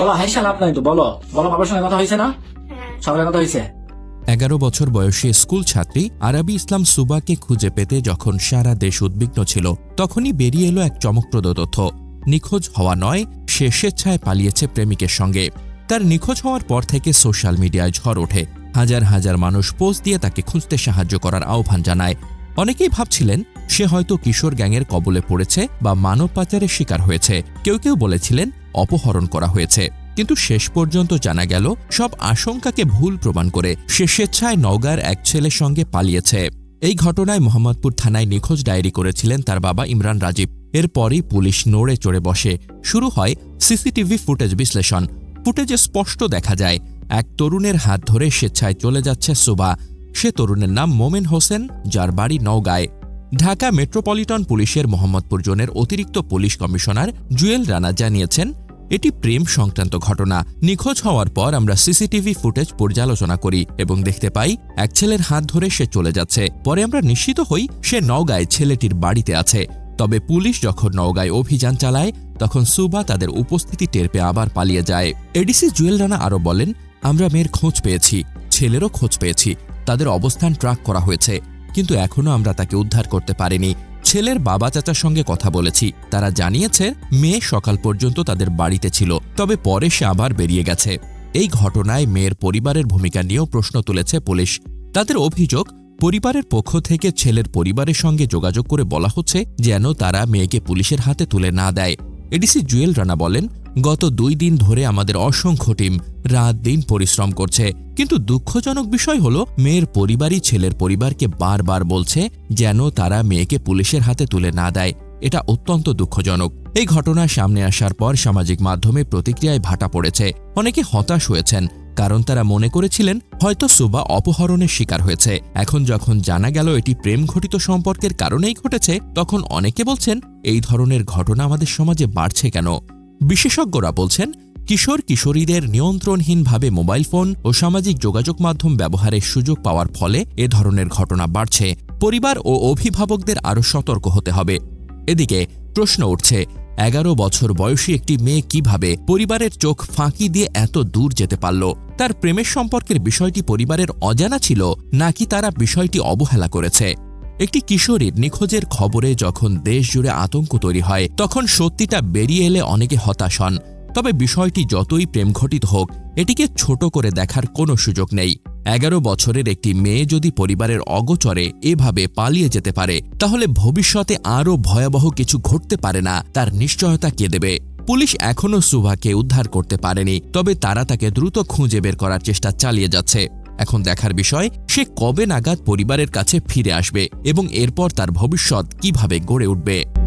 বলো হাইসা লাভ নাই তো বলো। বলো বাবার সঙ্গে কথা হয়েছে না? হ্যাঁ। সকালে কথা হয়েছে? এগারো বছর বয়সী স্কুল ছাত্রী আরবি ইসলাম সুবাকে খুঁজে পেতে যখন সারা দেশ উদ্বিগ্ন ছিল তখনই বেরিয়ে এলো এক চমকপ্রদ তথ্য। নিখোঁজ হওয়া নয় সে স্বেচ্ছায় পালিয়েছে প্রেমিকের সঙ্গে। তার নিখোঁজ হওয়ার পর থেকে সোশ্যাল মিডিয়ায় ঝড় ওঠে। হাজার হাজার মানুষ পোস্ট দিয়ে তাকে খুঁজতে সাহায্য করার আহ্বান জানায়। অনেকেই ভাবছিলেন সে হয়তো কিশোর গ্যাংয়ের কবলে পড়েছে বা মানব পাচারের শিকার হয়েছে। কেউ কেউ বলেছিলেন অপহরণ করা হয়েছে। কিন্তু শেষ পর্যন্ত জানা গেল, সব আশঙ্কাকে ভুল প্রমাণ করে সে স্বেচ্ছায় নওগাঁর এক ছেলের সঙ্গে পালিয়েছে। এই ঘটনায় মোহাম্মদপুর থানায় নিখোঁজ ডায়েরি করেছিলেন তার বাবা ইমরান রাজীব। এরপরই পুলিশ নড়ে চড়ে বসে। শুরু হয় সিসিটিভি ফুটেজ বিশ্লেষণ। ফুটেজে স্পষ্ট দেখা যায়, এক তরুণের হাত ধরে স্বেচ্ছায় চলে যাচ্ছে সুবা। সে তরুণের নাম মোমেন হোসেন, যার বাড়ি নওগাঁয়। ঢাকা মেট্রোপলিটন পুলিশের মোহাম্মদপুর জোনের অতিরিক্ত পুলিশ কমিশনার জুয়েল রানা জানিয়েছেন, এটি প্রেম সংক্রান্ত ঘটনা। নিখোঁজ হওয়ার পর আমরা সিসিটিভি ফুটেজ পর্যালোচনা করি এবং দেখতে পাই, এক ছেলের হাত ধরে সে চলে যাচ্ছে। পরে আমরা নিশ্চিত হই, সে নওগাঁয় ছেলেটির বাড়িতে আছে। তবে পুলিশ যখন নওগাঁয় অভিযান চালায়, তখন সুবা তাদের উপস্থিতি টের পেয়ে আবার পালিয়ে যায়। এডিসি জুয়েল রানা আরও বলেন, আমরা মেয়ের খোঁজ পেয়েছি, ছেলেরও খোঁজ পেয়েছি। তাদের অবস্থান ট্র্যাক করা হয়েছে, কিন্তু এখনও আমরা তাকে উদ্ধার করতে পারিনি। ছেলের বাবা চাচার সঙ্গে কথা বলেছি। তারা জানিয়েছে, মেয়ে সকাল পর্যন্ত তাদের বাড়িতে ছিল, তবে পরে সে আবার বেরিয়ে গেছে। এই ঘটনায় মেয়ের পরিবারের ভূমিকা নিয়েও প্রশ্ন তুলেছে পুলিশ। তাদের অভিযোগ, পরিবারের পক্ষ থেকে ছেলের পরিবারের সঙ্গে যোগাযোগ করে বলা হচ্ছে, যেন তারা মেয়েকে পুলিশের হাতে তুলে না দেয়। এডিসি জুয়েল রানা বলেন গত দুই দিন ধরে আমাদের অসংখ্য টিম রাত দিন পরিশ্রম করছে। কিন্তু দুঃখজনক বিষয় হলো, মেয়ের পরিবারই ছেলের পরিবারকে বারবার বলছে যেন তারা মেয়েকে পুলিশের হাতে তুলে না দেয়। এটা অত্যন্ত দুঃখজনক। এই ঘটনা সামনে আসার পর সামাজিক মাধ্যমে প্রতিক্রিয়ায় ভাটা পড়েছে। অনেকে হতাশ হয়েছেন, কারণ তারা মনে করেছিলেন হয়তো সুবা অপহরণের শিকার হয়েছে। এখন যখন জানা গেল এটি প্রেম ঘটিত সম্পর্কের কারণেই ঘটেছে, তখন অনেকে বলছেন, এই ধরনের ঘটনা আমাদের সমাজে বাড়ছে কেন? বিশেষজ্ঞরা বলছেন, কিশোর কিশোরীদের নিয়ন্ত্রণহীনভাবে মোবাইল ফোন ও সামাজিক যোগাযোগ মাধ্যম ব্যবহারের সুযোগ পাওয়ার ফলে এ ধরনের ঘটনা বাড়ছে। পরিবার ও অভিভাবকদের আরও সতর্ক হতে হবে। এদিকে প্রশ্ন উঠছে, এগারো বছর বয়সী একটি মেয়ে কীভাবে পরিবারের চোখ ফাঁকি দিয়ে এত দূর যেতে পারল? তার প্রেমের সম্পর্কের বিষয়টি পরিবারের অজানা ছিল, নাকি তারা বিষয়টি অবহেলা করেছে? একটি কিশোরীর নিখোঁজের খবরে যখন দেশ জুড়ে আতঙ্ক তৈরি হয়, তখন সত্যিটা বেরিয়ে এলে অনেকে হতাশ হন। তবে বিষয়টি যতই প্রেমঘটিত হোক, এটিকে ছোট করে দেখার কোনো সুযোগ নেই। এগারো বছরের একটি মেয়ে যদি পরিবারের অগোচরে এভাবে পালিয়ে যেতে পারে, তাহলে ভবিষ্যতে আরও ভয়াবহ কিছু ঘটতে পারে না, তার নিশ্চয়তা কে দেবে? পুলিশ এখনও সুভাকে উদ্ধার করতে পারেনি, তবে তারা তাকে দ্রুত খুঁজে বের করার চেষ্টা চালিয়ে যাচ্ছে। এখন দেখার বিষয়, সে কবে নাগাদ পরিবারের কাছে ফিরে আসবে এবং এরপর তার ভবিষ্যৎ কীভাবে গড়ে উঠবে।